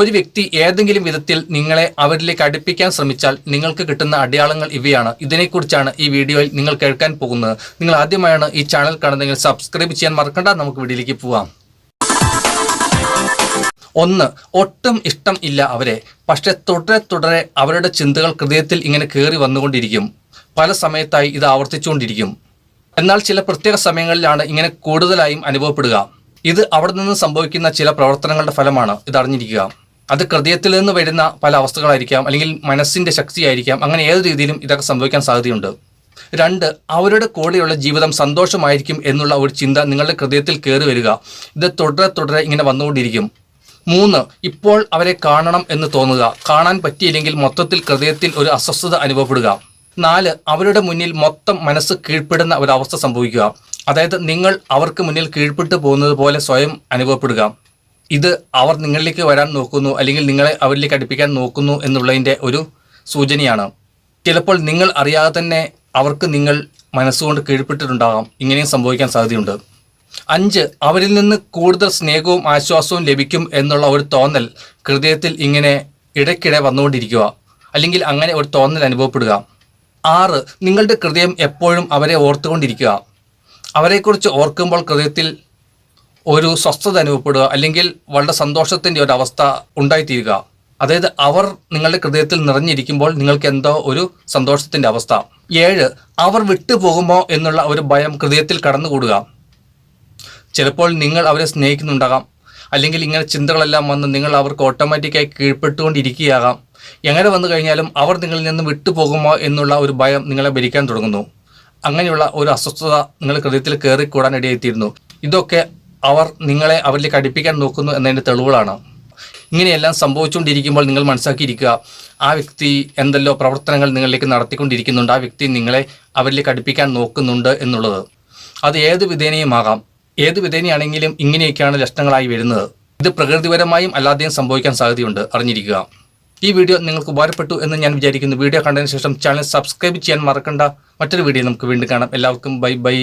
ഒരു വ്യക്തി ഏതെങ്കിലും വിധത്തിൽ നിങ്ങളെ അവരിലേക്ക് അടുപ്പിക്കാൻ ശ്രമിച്ചാൽ നിങ്ങൾക്ക് കിട്ടുന്ന അടയാളങ്ങൾ ഇവയാണ്. ഇതിനെക്കുറിച്ചാണ് ഈ വീഡിയോയിൽ നിങ്ങൾ കേൾക്കാൻ പോകുന്നത്. നിങ്ങൾ ആദ്യമായാണ് ഈ ചാനൽ കാണുന്നതെങ്കിൽ സബ്സ്ക്രൈബ് ചെയ്യാൻ മറക്കണ്ട. നമുക്ക് വീഡിയോയിലേക്ക് പോവാം. ഒന്ന് ഒട്ടും ഇഷ്ടം ഇല്ല അവരെ. പക്ഷെ തുടരെ തുടരെ അവരുടെ ചിന്തകൾ ഹൃദയത്തിൽ ഇങ്ങനെ കയറി വന്നുകൊണ്ടിരിക്കും. പല സമയത്തായി ഇത് ആവർത്തിച്ചുകൊണ്ടിരിക്കും. എന്നാൽ ചില പ്രത്യേക സമയങ്ങളിലാണ് ഇങ്ങനെ കൂടുതലായും അനുഭവപ്പെടുക. ഇത് അവിടെ നിന്ന് സംഭവിക്കുന്ന ചില പ്രവർത്തനങ്ങളുടെ ഫലമാണ്. ഇതറിഞ്ഞിരിക്കുക അത് ഹൃദയത്തിൽ നിന്ന് വരുന്ന പല അവസ്ഥകളായിരിക്കാം അല്ലെങ്കിൽ മനസ്സിന്റെ ശക്തിയായിരിക്കാം അങ്ങനെ ഏത് രീതിയിലും ഇതൊക്കെ സംഭവിക്കാൻ സാധ്യതയുണ്ട്. രണ്ട് അവരുടെ കൂടെയുള്ള ജീവിതം സന്തോഷമായിരിക്കും എന്നുള്ള ഒരു ചിന്ത നിങ്ങളുടെ ഹൃദയത്തിൽ കയറി വരിക. ഇത് തുടരെ തുടരെ ഇങ്ങനെ വന്നുകൊണ്ടിരിക്കും. മൂന്ന് ഇപ്പോൾ അവരെ കാണണം എന്ന് തോന്നുക. കാണാൻ പറ്റിയില്ലെങ്കിൽ മൊത്തത്തിൽ ഹൃദയത്തിൽ ഒരു അസ്വസ്ഥത അനുഭവപ്പെടുക. നാല് അവരുടെ മുന്നിൽ മൊത്തം മനസ്സ് കീഴ്പ്പെടുന്ന ഒരു അവസ്ഥ സംഭവിക്കുക. അതായത് നിങ്ങൾ അവർക്ക് മുന്നിൽ കീഴ്പ്പെട്ടു പോകുന്നത് പോലെ സ്വയം അനുഭവപ്പെടുക. ഇത് അവർ നിങ്ങളിലേക്ക് വരാൻ നോക്കുന്നു അല്ലെങ്കിൽ നിങ്ങളെ അവരിലേക്ക് അടുപ്പിക്കാൻ നോക്കുന്നു എന്നുള്ളതിന്റെ ഒരു സൂചനയാണ്. ചിലപ്പോൾ നിങ്ങൾ അറിയാതെ തന്നെ അവർക്ക് നിങ്ങൾ മനസ്സുകൊണ്ട് കീഴ്പ്പെട്ടിട്ടുണ്ടാകാം. ഇങ്ങനെയും സംഭവിക്കാൻ സാധ്യതയുണ്ട്. അഞ്ച് അവരിൽ നിന്ന് കൂടുതൽ സ്നേഹവും ആശ്വാസവും ലഭിക്കും എന്നുള്ള ഒരു തോന്നൽ ഹൃദയത്തിൽ ഇങ്ങനെ ഇടയ്ക്കിടെ വന്നുകൊണ്ടിരിക്കുക അല്ലെങ്കിൽ അങ്ങനെ ഒരു തോന്നൽ അനുഭവപ്പെടുക. ആറ് നിങ്ങളുടെ ഹൃദയം എപ്പോഴും അവരെ ഓർത്തുകൊണ്ടിരിക്കുക. അവരെക്കുറിച്ച് ഓർക്കുമ്പോൾ ഹൃദയത്തിൽ ഒരു സ്വസ്ഥത അനുഭവപ്പെടുക അല്ലെങ്കിൽ വളരെ സന്തോഷത്തിന്റെ ഒരു അവസ്ഥ ഉണ്ടായിത്തീരുക. അതായത് അവർ നിങ്ങളുടെ ഹൃദയത്തിൽ നിറഞ്ഞിരിക്കുമ്പോൾ നിങ്ങൾക്ക് എന്തോ ഒരു സന്തോഷത്തിന്റെ അവസ്ഥ. ഏഴ് അവർ വിട്ടുപോകുമോ എന്നുള്ള ഒരു ഭയം ഹൃദയത്തിൽ കടന്നുകൂടുക. ചിലപ്പോൾ നിങ്ങൾ അവരെ സ്നേഹിക്കുന്നുണ്ടാകാം. അല്ലെങ്കിൽ ഇങ്ങനെ ചിന്തകളെല്ലാം വന്ന് നിങ്ങൾ അവർക്ക് ഓട്ടോമാറ്റിക്കായി കീഴ്പ്പെട്ടുകൊണ്ടിരിക്കുകയാകാം. എങ്ങനെ വന്നു കഴിഞ്ഞാലും അവർ നിങ്ങളിൽ നിന്ന് വിട്ടുപോകുമോ എന്നുള്ള ഒരു ഭയം നിങ്ങളെ ഭരിക്കാൻ തുടങ്ങുന്നു. അങ്ങനെയുള്ള ഒരു അസ്വസ്ഥത നിങ്ങളുടെ ഹൃദയത്തിൽ കയറിക്കൂടാൻ ഇടയെത്തിയിരുന്നു ഇതൊക്കെ അവർ നിങ്ങളെ അവരിലേക്ക് അടുപ്പിക്കാൻ നോക്കുന്നു എന്നതിന്റെ തെളിവുകളാണ്. ഇങ്ങനെയെല്ലാം സംഭവിച്ചുകൊണ്ടിരിക്കുമ്പോൾ നിങ്ങൾ മനസ്സിലാക്കിയിരിക്കുക ആ വ്യക്തി എന്തെല്ലോ പ്രവർത്തനങ്ങൾ നിങ്ങളിലേക്ക് നടത്തിക്കൊണ്ടിരിക്കുന്നുണ്ട് ആ വ്യക്തി നിങ്ങളെ അവരിലേക്ക് അടുപ്പിക്കാൻ നോക്കുന്നുണ്ട് എന്നുള്ളത്. അത് ഏത് വിധേനയുമാകാം ഏത് വിധേനയാണെങ്കിലും ഇങ്ങനെയൊക്കെയാണ് ലക്ഷണങ്ങളായി വരുന്നത്. ഇത് പ്രകൃതിപരമായും അല്ലാതെയും സംഭവിക്കാൻ സാധ്യതയുണ്ട് അറിഞ്ഞിരിക്കുക. ഈ വീഡിയോ നിങ്ങൾക്ക് ഉപകാരപ്പെട്ടു എന്ന് ഞാൻ വിചാരിക്കുന്നു. വീഡിയോ കണ്ടതിന് ശേഷം ചാനൽ സബ്സ്ക്രൈബ് ചെയ്യാൻ മറക്കണ്ട. മറ്റൊരു വീഡിയോ നമുക്ക് വീണ്ടും കാണാം. എല്ലാവർക്കും ബൈ ബൈ.